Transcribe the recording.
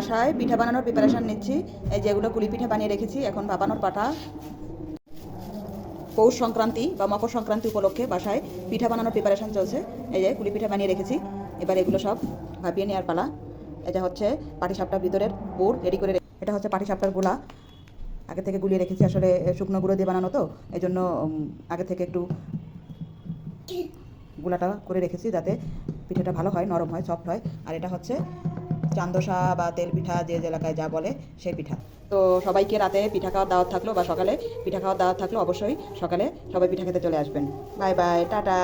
বাসায় পিঠা বানানোর প্রিপারেশন নিচ্ছি। এই যেগুলো কুলি পিঠা বানিয়ে রেখেছি, এখন ভাপানোর পাঠা পৌষ সংক্রান্তি বা মকর সংক্রান্তি উপলক্ষে বাসায় পিঠা বানানোর প্রিপারেশন চলছে। এই যে কুলি পিঠা বানিয়ে রেখেছি। এবার এগুলো সব ভাপিয়ে নেওয়ার পালা। এটা হচ্ছে পাটিসাপটার ভিতরের পুর রেডি করে এটা হচ্ছে পাটিসাপটারগুলা। আগে থেকে গুলিয়ে রেখেছি আসলে শুকনো গুঁড়ো দিয়ে বানানো তো এই জন্য আগে থেকে একটু গুলাটা করে রেখেছি যাতে পিঠাটা ভালো হয়, নরম হয় সফট হয়। আর এটা হচ্ছে চান্দসা বা তেল পিঠা যে এলাকায় যা বলে সেই পিঠা। তো সবাইকে রাতে পিঠা খাওয়ার দাওয়াত থাকল বা সকালে পিঠা খাওয়ার দাওয়াত থাকল অবশ্যই সকালে সবাই পিঠা খেতে চলে আসবেন। Bye bye, tata.